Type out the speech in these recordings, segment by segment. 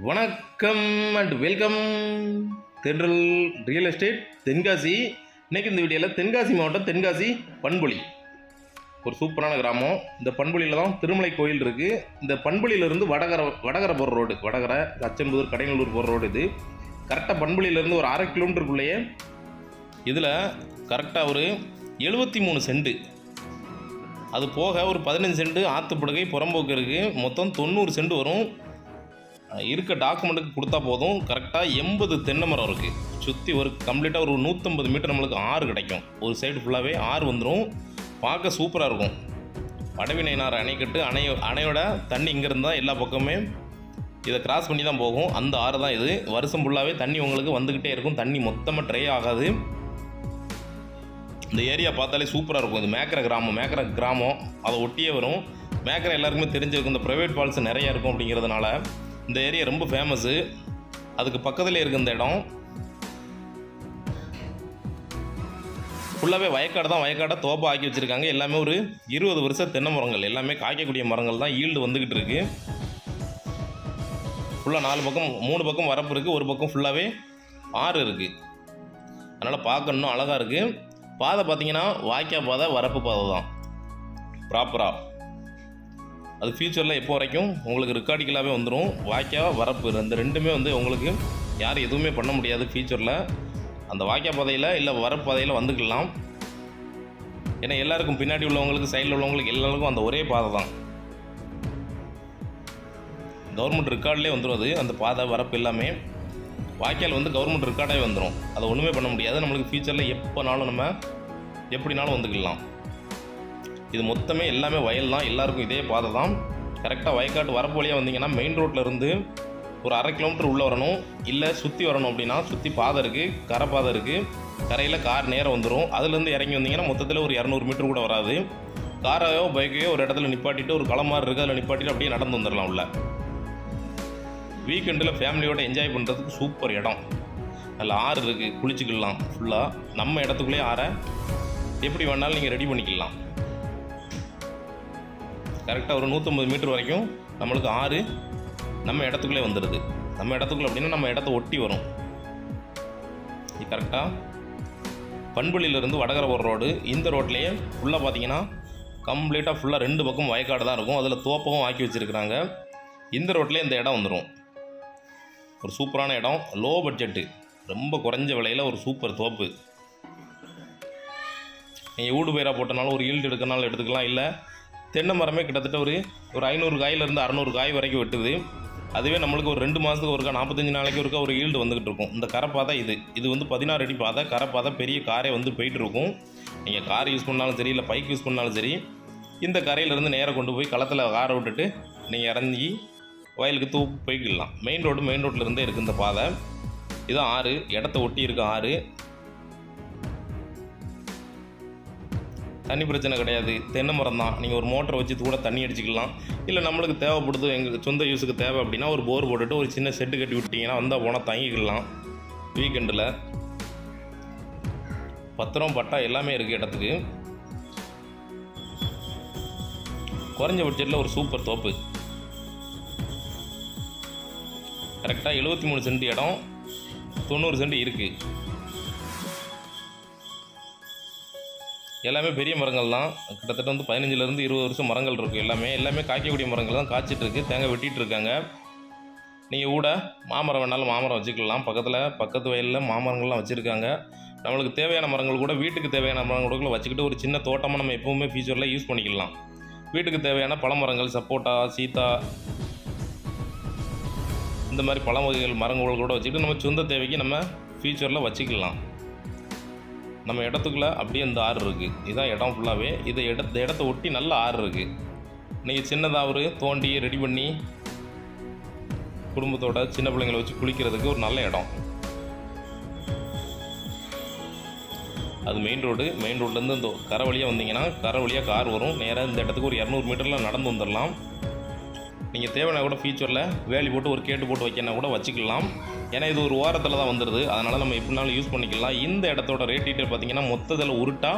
வணக்கம் and welcome Thendral real estate Tenkasi. இன்றைக்கி இந்த வீடியோவில் தென்காசி மாவட்டம் தென்காசி பண்புலி. ஒரு சூப்பரான கிராமம். இந்த பண்புலியில் தான் திருமலை கோயில் இருக்குது இந்த பண்புலியிலேருந்து வடகரை வடகரை போகிற ரோடு. வடகரை அச்சன்புதூர் கடையநல்லூர் போகிற ரோடு இது. கரெக்டாக பண்புலியிலேருந்து ஒரு அரை கிலோமீட்டருக்குள்ளேயே இதில் கரெக்டாக ஒரு எழுபத்தி மூணு சென்ட்டு அது போக ஒரு பதினஞ்சு செண்டு ஆற்றுப்படுகை புறம்போக்கு இருக்குது மொத்தம் தொண்ணூறு சென்ட் வரும். இருக்க டாக்குமெண்ட்டுக்கு கொடுத்தா போதும். கரெக்டாக எண்பது தென்னை மரம் இருக்குது சுற்றி ஒரு கம்ப்ளீட்டாக ஒரு நூற்றம்பது மீட்டர் நம்மளுக்கு ஆறு கிடைக்கும். ஒரு சைடு ஃபுல்லாகவே ஆறு வந்துடும் பார்க்க சூப்பராக இருக்கும். வடவினைனார் அணைக்கட்டு அணை அணையோட தண்ணி இங்கேருந்து தான் எல்லா பக்கமுமே இதை கிராஸ் பண்ணி தான் போகும். அந்த ஆறு தான் இது. வருஷம் ஃபுல்லாகவே தண்ணி உங்களுக்கு வந்துக்கிட்டே இருக்கும். தண்ணி மொத்தமாக ட்ரை ஆகாது. இந்த ஏரியா பார்த்தாலே சூப்பராக இருக்கும். இது மேக்கர கிராமம் மேக்கர கிராமம். அதை ஒட்டியே வரும். மேக்கரை எல்லாருக்குமே தெரிஞ்சிருக்கும். இந்த ப்ரைவேட் ஃபால்ஸ் நிறையா இருக்கும் அப்படிங்கிறதுனால. இந்த ஏரியா ரொம்ப ஃபேமஸ்ஸு அதுக்கு பக்கத்தில் இருக்குது இந்த இடம். ஃபுல்லாகவே வயக்காடு தான் வயக்காடை தோப்பா ஆக்கி வச்சுருக்காங்க. எல்லாமே ஒரு இருபது வருஷம் தென்னை மரங்கள். எல்லாமே காய்க்கக்கூடிய மரங்கள் தான் ஈல்டு வந்துக்கிட்டு இருக்கு. ஃபுல்லாக நாலு பக்கம் மூணு பக்கம் வரப்பு இருக்குது ஒரு பக்கம் ஃபுல்லாகவே ஆறு இருக்குது அதனால் பார்க்கணும் அழகாக இருக்குது பாதை பார்த்தீங்கன்னா வாய்க்கா பாதை வரப்பு பாதை தான். ப்ராப்பராக அது ஃபியூச்சரில் எப்போ வரைக்கும் உங்களுக்கு ரெக்கார்டிக்கலாகவே வந்துடும் வாய்க்கா வரப்பு இந்த ரெண்டுமே வந்து உங்களுக்கு யாரும் எதுவுமே பண்ண முடியாது ஃபியூச்சரில் அந்த வாய்க்கா பாதையில் இல்லை வரப்பு பாதையில் வந்துக்கலாம். ஏன்னா எல்லாருக்கும் பின்னாடி உள்ளவங்களுக்கு சைடில் உள்ளவங்களுக்கு எல்லாருக்கும் அந்த ஒரே பாதை தான். கவர்மெண்ட் ரெக்கார்ட்லேயே வந்துடும் அது. அந்த பாதை வரப்பு எல்லாமே. வாய்க்கால் வந்து கவர்மெண்ட் ரெக்கார்டாகவே வந்துடும் அதை ஒன்றுமே பண்ண முடியாது. நம்மளுக்கு ஃபியூச்சரில் எப்போனாலும் நம்ம எப்படினாலும் வந்துக்கலாம். இது மொத்தமே எல்லாமே வயல் தான். எல்லாருக்கும் இதே பாதை தான். கரெக்டாக வயக்காட்டு வரப்பு வழியாக வந்தீங்கன்னா மெயின் ரோட்டில் இருந்து ஒரு அரை கிலோமீட்டர் உள்ளே வரணும். இல்லை சுற்றி வரணும் அப்படின்னா சுற்றி பாதை இருக்குது கரை பாதை இருக்குது கரையில் கார் நேரம் வந்துடும் அதுலேருந்து இறங்கி வந்தீங்கன்னா மொத்தத்தில் ஒரு இரநூறு மீட்டர் கூட வராது. காரையோ பைக்கையோ ஒரு இடத்துல நிப்பாட்டிட்டு ஒரு களம் மாதிரி இருக்குது அதில் நிப்பாட்டிட்டு அப்படியே நடந்து வந்துடலாம் உள்ள. வீக்கெண்டில் ஃபேமிலியோடு என்ஜாய் பண்ணுறதுக்கு சூப்பர் இடம். அதில் ஆறு இருக்குது குளிச்சுக்கலாம் ஃபுல்லாக நம்ம இடத்துக்குள்ளேயே ஆறை. எப்படி வேணாலும் நீங்கள் ரெடி பண்ணிக்கலாம். கரெக்டாக ஒரு நூற்றம்பது மீட்டர் வரைக்கும் நம்மளுக்கு ஆறு நம்ம இடத்துக்குள்ளே வந்துடுது நம்ம இடத்துக்குள்ளே அப்படின்னா நம்ம இடத்த ஒட்டி வரும். இது கரெக்டாக பண்புலியிலேருந்து வடகரை போகிற ரோடு இந்த ரோட்லேயே ஃபுல்லாக பார்த்தீங்கன்னா கம்ப்ளீட்டாக ஃபுல்லாக ரெண்டு பக்கம் வயக்காடு தான் இருக்கும். அதில் தோப்பவும் ஆக்கி வச்சுருக்கிறாங்க. இந்த ரோட்லேயே இந்த இடம் வந்துடும் ஒரு சூப்பரான இடம். லோ பட்ஜெட்டு ரொம்ப குறைஞ்ச விலையில் ஒரு சூப்பர் தோப்பு. நீங்கள் ஊடு பயிராக போட்டனாலும் ஒரு ஈல்டு எடுக்கனாலும் எடுத்துக்கலாம். இல்லை தென்னை மரமே கிட்டத்தட்ட ஒரு ஒரு ஐநூறு காயிலேருந்து அறநூறு காய் வரைக்கும் வெட்டுது. அதுவே நம்மளுக்கு ஒரு ரெண்டு மாதத்துக்கு ஒருக்கா நாற்பத்தஞ்சு நாளைக்கு ஒருக்கா ஒரு ஈல்டு வந்துகிட்டு இருக்கும். இந்த பாதை இது. இது வந்து பதினாறு அடி பாதை கரைப்பாதை பெரிய காரே வந்து போயிட்டு இருக்கும் நீங்கள் கார் யூஸ் பண்ணாலும் சரி இல்லை பைக் யூஸ் பண்ணாலும் சரி இந்த கரையிலேருந்து நேராக கொண்டு போய் களத்தில் காரை விட்டுட்டு நீங்கள் இறங்கி வயலுக்கு தூக்கு போய்க்கிடலாம். மெயின் ரோடு மெயின் ரோட்டிலேருந்தே இருக்குது இந்த பாதை. இதுதான் ஆறு இடத்த ஒட்டி இருக்க ஆறு. தண்ணி பிரச்சனை கிடையாது. தென்னை மரம் தான். நீங்கள் ஒரு மோட்டரை வச்சு கூட தண்ணி அடிச்சுக்கலாம். இல்லை நம்மளுக்கு தேவைப்படுது எங்கள் சொந்த யூஸுக்கு தேவை அப்படின்னா ஒரு போர் போட்டுட்டு ஒரு சின்ன செட்டு கட்டி விட்டிங்கன்னா வந்தால் போனால் தங்கிக்கலாம். வீக்கெண்டில் பத்திரம் பட்டா எல்லாமே இருக்குது இடத்துக்கு. குறைஞ்ச பட்ஜெட்டில் ஒரு சூப்பர் தோப்பு. கரெக்டாக எழுபத்தி மூணு சென்ட் இடம் தொண்ணூறு சென்ட் இருக்குது எல்லாமே பெரிய மரங்கள் தான். கிட்டத்தட்ட வந்து பதினஞ்சுலேருந்து இருபது வருஷம் மரங்கள் இருக்குது எல்லாமே. எல்லாமே காய்க்கக்கூடிய மரங்கள் தான் காய்ச்சிட்ருக்கு தேங்காய் வெட்டிகிட்டு இருக்காங்க. நீங்கள் கூட மாமரம் வேணாலும் மாமரம் வச்சுக்கலாம். பக்கத்தில் பக்கத்து வயலில் மாமரங்கள்லாம் வச்சுருக்காங்க. நம்மளுக்கு தேவையான மரங்கள் கூட வீட்டுக்கு தேவையான மரங்கள் கூட வச்சுக்கிட்டு ஒரு சின்ன தோட்டமாக நம்ம எப்பவுமே ஃபியூச்சரில் யூஸ் பண்ணிக்கலாம். வீட்டுக்கு தேவையான பழமரங்கள் சப்போட்டா சீத்தா இந்த மாதிரி பழ வகைகள் மரங்கள் கூட வச்சுக்கிட்டு நம்ம சொந்த தேவைக்கு நம்ம ஃப்யூச்சரில் வச்சுக்கலாம். நம்ம இடத்துக்குள்ளே அப்படியே இந்த ஆறு இருக்குது இதுதான் இடம் ஃபுல்லாகவே இதை இடத்த இடத்த ஒட்டி நல்ல ஆறு இருக்குது நீங்கள் சின்னதாக ஒரு தோண்டி ரெடி பண்ணி குடும்பத்தோட சின்ன பிள்ளைங்களை வச்சு குளிக்கிறதுக்கு ஒரு நல்ல இடம். அது மெயின் ரோடு மெயின் ரோட்லேருந்து இந்த கரை வழியாக வந்தீங்கன்னா கரை வழியாக கார் வரும். நேராக இந்த இடத்துக்கு ஒரு இரநூறு மீட்டரில் நடந்து வந்துடலாம். நீங்கள் தேவைன்னா கூட ஃபியூச்சரில் வேலி போட்டு ஒரு கேட்டு போட்டு வைக்கனா கூட வச்சுக்கலாம். ஏன்னா இது ஒரு ஓரத்தில் தான் வந்துடுது அதனால் நம்ம எப்படினாலும் யூஸ் பண்ணிக்கலாம். இந்த இடத்தோட ரேட் டீட்டெயில் பார்த்தீங்கன்னா மொத்தத்தில் உருட்டா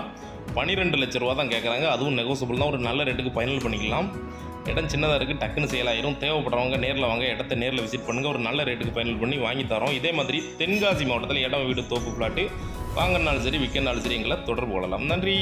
பன்னிரெண்டு லட்ச ரூபா தான் கேட்குறாங்க அதுவும் நெகோசபிள் தான். ஒரு நல்ல ரேட்டுக்கு ஃபைனல் பண்ணிக்கலாம். இடம் சின்னதாக இருக்குது டக்குன்னு செயலாயிரும் தேவைப்படுறவங்க நேரில் வாங்க. இடத்த நேரில் விசிட் பண்ணுங்கள் ஒரு நல்ல ரேட்டுக்கு ஃபைனல் பண்ணி வாங்கி தரோம். இதே மாதிரி தென்காசி மாவட்டத்தில் இடம் வீடு தோப்பு பிளாட்டு வாங்கினாலும் சரி விற்கனாலும் சரி எங்களை தொடர்பு கொள்ளலாம். நன்றி!